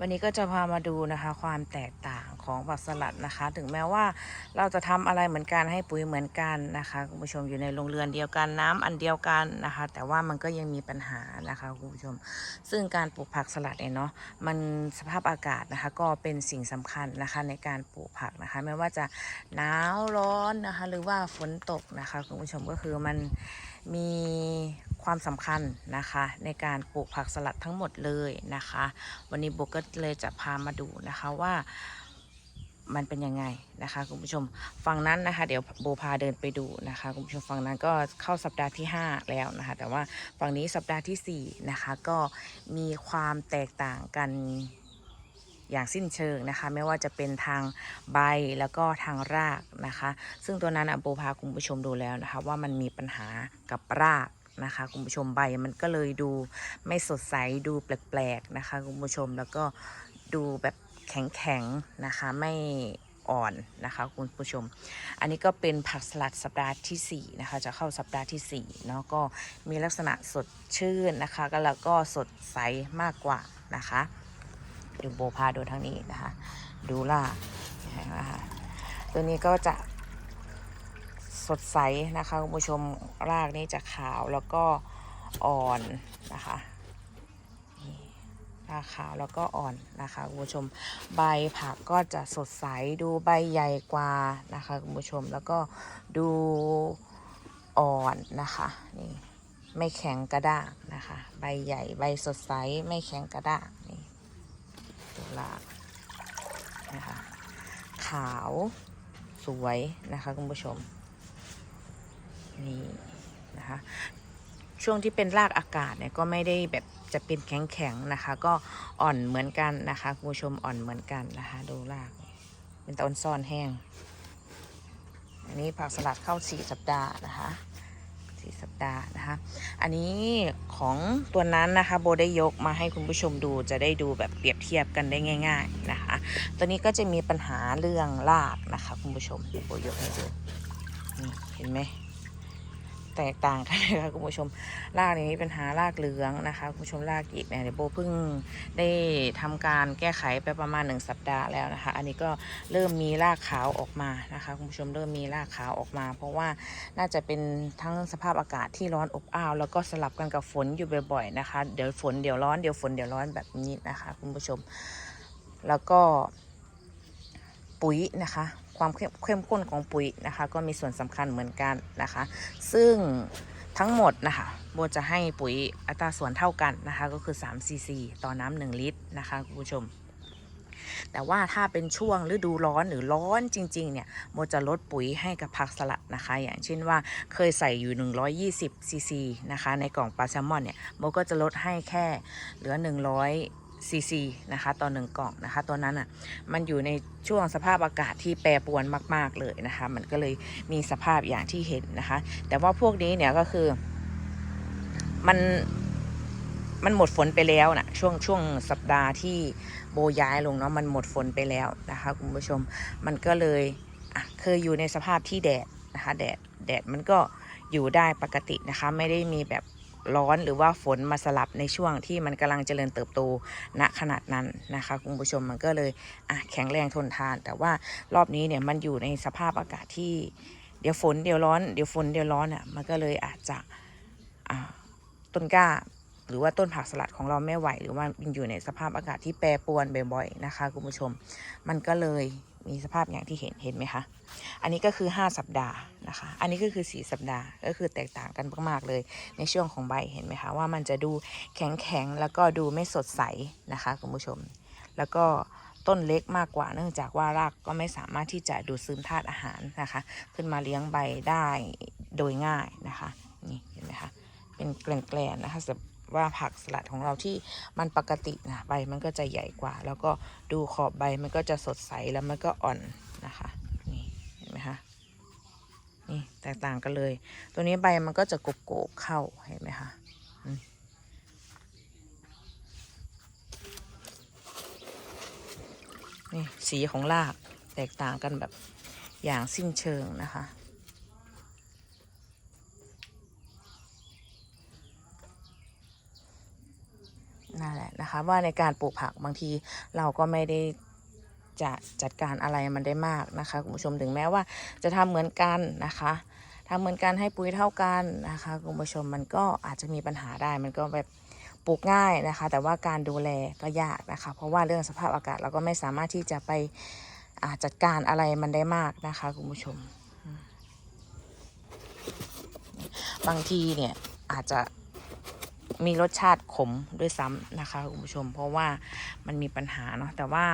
วันนี้ก็จะพามาดูนะคะ ความแตกต่างของผักสลัดนะคะ ถึงแม้ว่าเราจะทำอะไรเหมือนกันให้ปุ๋ยเหมือนกันนะคะคุณผู้ชมอยู่ในโรงเรือนเดียวกันน้ำอันเดียวกันนะคะ แต่ว่ามันก็ยังมีปัญหานะคะคุณผู้ชม ซึ่งการปลูกผักสลัดเนี่ยเนาะมันสภาพอากาศนะคะ ก็เป็นสิ่งสำคัญนะคะในการปลูกผักนะคะ ไม่ว่าจะหนาวร้อนนะคะ หรือว่าฝนตกนะคะคุณผู้ชมก็คือมัน มีความสำคัญนะคะในการปลูกผักสลัดทั้งหมดเลยนะคะ วันนี้โบก็เลยจะพามาดูนะคะว่ามันเป็นยังไงนะคะคุณผู้ชมฝั่งนั้นนะคะ เดี๋ยวโบพาเดินไปดูนะคะคุณผู้ชมฝั่งนั้นก็เข้าสัปดาห์ที่ 5 แล้วนะคะ แต่ว่าฝั่งนี้สัปดาห์ทีสี่4นะคะก็มีความแตกต่างกัน อย่างสิ้นเชิงนะคะ ไม่ว่าจะเป็นทางใบแล้วก็ทางรากนะคะ ซึ่งตัวนั้นอะโบพาคุณผู้ชมดูแล้วนะคะ ว่ามันมีปัญหากับรากนะคะคุณผู้ชมใบมันก็เลยดูไม่สดใสดูแปลกๆนะคะคุณผู้ชมแล้วก็ดูแบบแข็งๆนะคะไม่อ่อนนะคะคุณผู้ชม อันนี้ก็เป็นผักสลัดสัปดาห์ทีสี่4นะคะจะเข้าสัปดาห์ที่4เนาะก็มีลักษณะสดชื่นนะคะก็แล้วก็สดใสมากกว่านะคะ ดูโบพาดูทางนี้นะคะ ดูล่ากนะคะตัวนี้ก็จะสดใสนะคะคุณผู้ชมรากนี่จะขาวแล้วก็อ่อนนะคะนี่รากขาวแล้วก็อ่อนนะคะคุณผู้ชมใบผักก็จะสดใสดูใบใหญ่กว่านะคะคุณผู้ชมแล้วก็ดูอ่อนนะคะนี่ไม่แข็งกระด้างนะคะ ใบใหญ่ใบสดใสไม่แข็งกระด้าง ลากนะคะขาวสวยนะคะคุณผู้ชม นี่นะคะช่วงที่เป็นรากอากาศเนี่ยก็ไม่ได้แบบจะเป็นแข็งๆนะคะ ก็อ่อนเหมือนกันนะคะคุณผู้ชมอ่อนเหมือนกันนะคะดูรากเป็นต้นซ่อนแห้ง อันนี้ผักสลัดเข้าสี่สัปดาห์นะคะ สี่สัปดาห์นะคะ อันนี้ของตัวนั้นนะคะโบได้ยกมาให้คุณผู้ชมดูจะได้ดูแบบเปรียบเทียบกันได้ง่าย ๆนะคะ ตัวนี้ก็จะมีปัญหาเรื่องรากนะคะ คุณผู้ชมโบยกให้ดูนี่เห็นไหม แตกต่างกันเลยค่ะคุณผู้ชมรากนี้เป็นหารากเหลืองนะคะคุณผู้ชมรากอีกเนี่ยเดี๋ยวโบเพิ่งได้ทำการแก้ไขไปประมาณหนึ่งสัปดาห์แล้วนะคะ อันนี้ก็เริ่มมีรากขาวออกมานะคะคุณผู้ชมเริ่มมีรากขาวออกมา เพราะว่าน่าจะเป็นทั้งสภาพอากาศที่ร้อนอบอ้าว แล้วก็สลับกันกับฝนอยู่บ่อยๆนะคะ เดี๋ยวฝนเดี๋ยวร้อนเดี๋ยวฝนเดี๋ยวร้อนแบบนี้นะคะคุณผู้ชม แล้วก็ปุ๋ยนะคะ ความเข้มข้นของปุ๋ยนะคะ ก็มีส่วนสำคัญเหมือนกันนะคะ ซึ่งทั้งหมดนะคะโบจะให้ปุ๋ยอัตราส่วนเท่ากันนะคะ ก็คือ3ซีซีต่อน้ำหนึ่งลิตรนะคะคุณผู้ชม แต่ว่าถ้าเป็นช่วงฤดูร้อนหรือร้อนจริง ๆ เนี่ยโมจะลดปุ๋ยให้กับผักสลัดนะคะ อย่างเช่นว่าเคยใส่อยู่ 120ซีซีนะคะ ในกล่องปลาแซลมอนเนี่ยโมก็จะลดให้แค่เหลือ 100 ซีซีนะคะต่อหนึ่งกล่องนะคะ ตัวนั้นอะมันอยู่ในช่วงสภาพอากาศที่แปรปรวนมากๆเลยนะคะ มันก็เลยมีสภาพอย่างที่เห็นนะคะ แต่ว่าพวกนี้เนี่ยก็คือมันมันหมดฝนไปแล้วนะช่วงช่วงสัปดาห์ที่โบย้ายลงเนาะมันหมดฝนไปแล้วนะคะคุณผู้ชมมันก็เลยอะเคยอยู่ในสภาพที่แดดนะคะ แดดแดดมันก็อยู่ได้ปกตินะคะ ไม่ได้มีแบบ ร้อนหรือว่าฝนมาสลับในช่วงที่มันกำลังเจริญเติบโตณขนาดนั้นนะคะคุณผู้ชมมันก็เลยอะแข็งแรงทนทาน แต่ว่ารอบนี้เนี่ยมันอยู่ในสภาพอากาศที่ เดี๋ยวฝนเดี๋ยวร้อน เดี๋ยวฝนเดี๋ยวร้อนอะมันก็เลยอาจจะอ่าต้นกล้า หรือว่าต้นผักสลัดของเราไม่ไหว หรือว่ามันอยู่ในสภาพอากาศที่แปรปรวนบ่อยๆนะคะคุณผู้ชม มันก็เลยมีสภาพอย่างที่เห็นเห็นไหมคะ อันนี้ก็คือ 5 สัปดาห์นะคะ อันนี้ก็คือ 4 สัปดาห์ ก็คือแตกต่างกันมากๆเลย ในช่วงของใบเห็นไหมคะว่ามันจะดูแข็งๆแล้วก็ดูไม่สดใสนะคะคุณผู้ชม แล้วก็ต้นเล็กมากกว่าเนื่องจากว่ารากก็ไม่สามารถที่จะดูดซึมธาตุอาหารนะคะ ขึ้นมาเลี้ยงใบได้โดยง่ายนะคะนี่เห็นไหมคะเป็นแกลนๆนะคะสับ ว่าผักสลัดของเราที่มันปกตินะใบมันก็จะใหญ่กว่า แล้วก็ดูขอบใบมันก็จะสดใสแล้วมันก็อ่อนนะคะนี่เห็นไหมคะนี่แตกต่างกันเลย ตัวนี้ใบมันก็จะโกบเข้าเห็นไหมคะนี่สีของรากแตกต่างกันแบบอย่างสิ้นเชิงนะคะ นั่นแหละนะคะว่าในการปลูกผักบางทีเราก็ไม่ได้จะจัดการอะไรมันได้มากนะคะคุณผู้ชมถึงแม้ว่าจะทำเหมือนกันนะคะทำเหมือนกันให้ปุ๋ยเท่ากันนะคะคุณผู้ชมมันก็อาจจะมีปัญหาได้มันก็แบบปลูกง่ายนะคะ แต่ว่าการดูแลก็ยากนะคะ เพราะว่าเรื่องสภาพอากาศเราก็ไม่สามารถที่จะไปจัดการอะไรมันได้มากนะคะคุณผู้ชม บางทีเนี่ยอาจจะ มีรสชาติขมด้วยซ้ำนะคะคุณผู้ชม เพราะว่ามันมีปัญหาเนาะแต่ว่า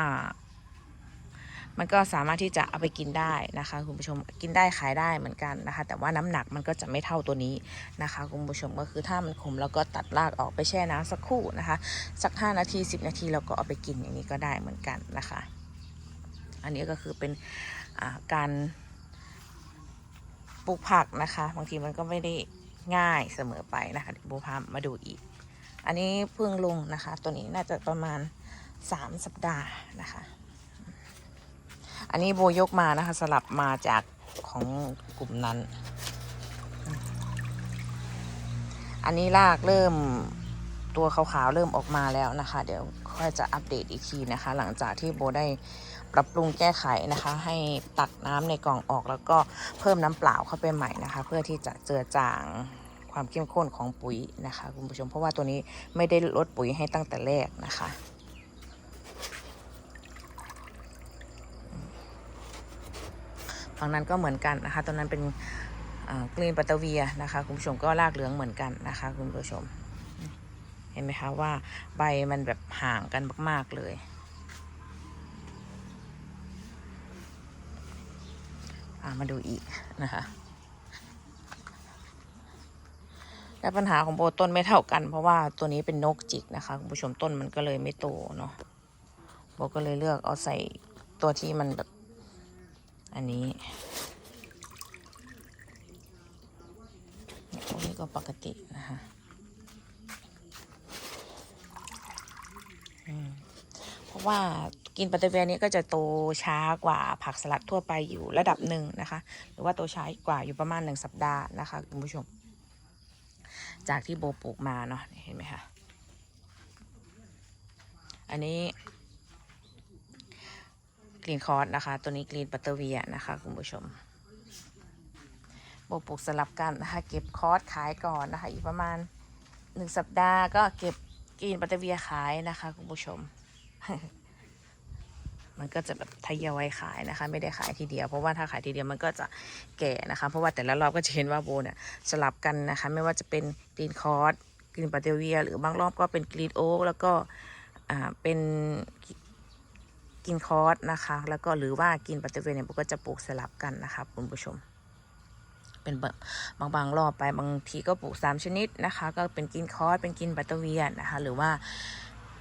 มันก็สามารถที่จะเอาไปกินได้นะคะคุณผู้ชมกินได้ขายได้เหมือนกันนะคะ แต่ว่าน้ำหนักมันก็จะไม่เท่าตัวนี้นะคะคุณผู้ชมก็คือถ้ามันขมเราก็ตัดรากออกไปแช่น้ำสักครู่นะคะ สัก 5 นาที 10 นาทีเราก็เอาไปกินอย่างนี้ก็ได้เหมือนกันนะคะ อันนี้ก็คือเป็นการปลูกผักนะคะ บางทีมันก็ไม่ได้ ง่ายเสมอไปนะคะเดี๋ยวโบพามาดูอีก อันนี้เพิ่งลงนะคะ ตัวนี้น่าจะประมาณ 3 สัปดาห์นะคะ อันนี้โบยกมานะคะสลับมาจากของกลุ่มนั้น อันนี้รากเริ่ม ตัวขาวๆเริ่มออกมาแล้วนะคะ เดี๋ยวค่อยจะอัปเดตอีกทีนะคะ หลังจากที่โบได้ปรับปรุงแก้ไขนะคะ ให้ตักน้ำในกล่องออกแล้วก็เพิ่มน้ำเปล่าเข้าไปใหม่นะคะ เพื่อที่จะเจือจางความเข้มข้นของปุ๋ยนะคะคุณผู้ชมเพราะว่าตัวนี้ไม่ได้ลดปุ๋ยให้ตั้งแต่แรกนะคะฝั่งนั้นก็เหมือนกันนะคะตอนนั้นเป็นกรีนปัตเตเวียนะคะคุณผู้ชมก็รากเหลืองเหมือนกันนะคะคุณผู้ชม เห็นไหมคะว่าใบมันแบบห่างกันมาก ๆ เลยอามาดูอีกนะคะ และปัญหาของโบต้นไม่เท่ากัน เพราะว่าตัวนี้เป็นนกจิกนะคะคุณผู้ชมต้นมันก็เลยไม่โตเนาะโบก็เลยเลือกเอาใส่ตัวที่มันแบบ อันนี้นี่ยพวกนี้ก็ปกตินะคะอืมเพราะ ว่ากินปัตเตอร์เวียนี้ก็จะโตช้ากว่าผักสลัดทั่วไปอยู่ระดับหนึ่งนะคะ หรือว่าโตช้ากว่าอยู่ประมาณหนึ่งสัปดาห์นะคะคุณผู้ชม จากที่โบปลูกมาเนาะเห็นไหมคะอันนี้กรีนคอร์สนะคะ ตัวนี้กรีนปัตเตอร์เวียนะคะคุณผู้ชมโบปลูกสลับกันนะคะ เก็บคอร์สขายก่อนนะคะ อีกประมาณหนึ่งสัปดาห์ก็เก็บกรีนปัตเตอร์เวียขายนะคะคุณผู้ชม มันก็จะแบบทยอยขายนะคะ ไม่ได้ขายทีเดียว เพราะว่าถ้าขายทีเดียวมันก็จะแก่นะคะ เพราะว่าแต่ละรอบก็จะเห็นว่าโบเนี่ยสลับกันนะคะ ไม่ว่าจะเป็นกรีนคอร์สกรีนปัตเตเวีย หรือบางรอบก็เป็นกรีนโอ๊กแล้วก็อ่าเป็นกินคอร์สนะคะ แล้วก็หรือว่ากินปัตเตอร์เวียเนี่ยก็จะปลูกสลับกันนะคะคุณผู้ชม เป็นแบบบางบางรอบไปบางทีก็ปลูกสามชนิดนะคะ ก็เป็นกินคอร์สเป็นกินปัตเตอร์เวียนะคะ หรือว่า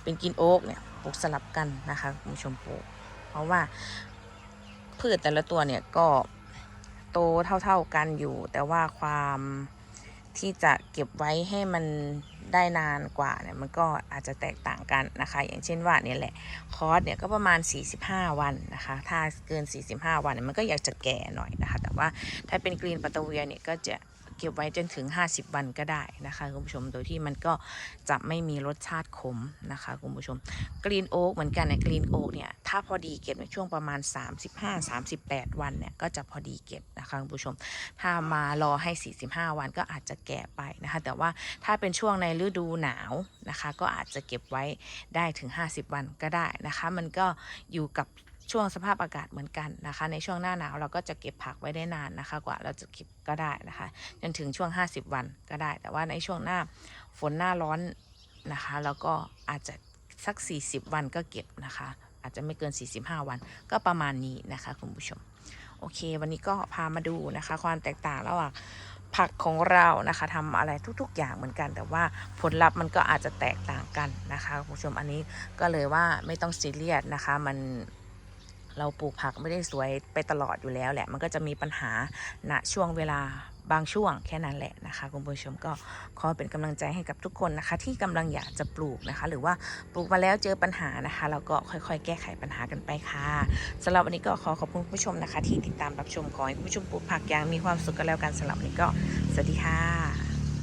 เป็นกินโอ๊กเนี่ย ปลูกสลับกันนะคะคุณผู้ชมปลูก เพราะว่าพืชแต่ละตัวเนี่ยก็โตเท่าๆกันอยู่ แต่ว่าความที่จะเก็บไว้ให้มันได้นานกว่าเนี่ยมันก็อาจจะแตกต่างกันนะคะ อย่างเช่นว่าเนี่ยแหละคอร์สเนี่ยก็ประมาณ 45 วันนะคะ ถ้าเกิน 45 วันเนี่ยมันก็อยากจะแก่หน่อยนะคะ แต่ว่าถ้าเป็นกรีนปัตเตอร์เวียเนี่ยก็จะ เก็บไว้จนถึง 50 วันก็ได้นะคะคุณผู้ชม โดยที่มันก็จะไม่มีรสชาติขมนะคะคุณผู้ชม กรีนโอ๊กเหมือนกันเนี่ยกรีนโอ๊กเนี่ย ถ้าพอดีเก็บในช่วงประมาณ 35-38 วันเนี่ยก็จะพอดีเก็บนะคะคุณผู้ชม ถ้ามารอให้ 45 วันก็อาจจะแก่ไปนะคะ แต่ว่าถ้าเป็นช่วงในฤดูหนาวนะคะ ก็อาจจะเก็บไว้ได้ถึง 50 วันก็ได้นะคะ มันก็อยู่กับ ช่วงสภาพอากาศเหมือนกันนะคะ ในช่วงหน้าหนาวเราก็จะเก็บผักไว้ได้นานนะคะ กว่าเราจะเก็บก็ได้นะคะจนถึงช่วง 50 วันก็ได้ แต่ว่าในช่วงหน้าฝนหน้าร้อนนะคะแล้วก็อาจจะสัก 40 วันก็เก็บนะคะ อาจจะไม่เกิน 45 วันก็ประมาณนี้นะคะคุณผู้ชม โอเค วันนี้ก็พามาดูนะคะ ความแตกต่างระหว่างผักของเรานะคะทำอะไรทุก ๆ อย่างเหมือนกัน แต่ว่าผลลัพธ์มันก็อาจจะแตกต่างกันนะคะคุณผู้ชมอันนี้ก็เลยว่าไม่ต้องซีเรียสนะคะมัน เราปลูกผักไม่ได้สวยไปตลอดอยู่แล้วแหละ มันก็จะมีปัญหาณช่วงเวลาบางช่วงแค่นั้นแหละนะคะคุณผู้ชมก็ขอเป็นกำลังใจให้กับทุกคนนะคะ ที่กำลังอยากจะปลูกนะคะ หรือว่าปลูกมาแล้วเจอปัญหานะคะเราก็ค่อยๆ แก้ไขปัญหากันไปค่ะสำหรับวันนี้ก็ขอขอบคุณคุณผู้ชมนะคะ ที่ติดตามรับชมขอให้คุณผู้ชมปลูกผักอย่างมีความสุขกันแล้วกันสำหรับวันนี้ก็สวัสดีค่ะ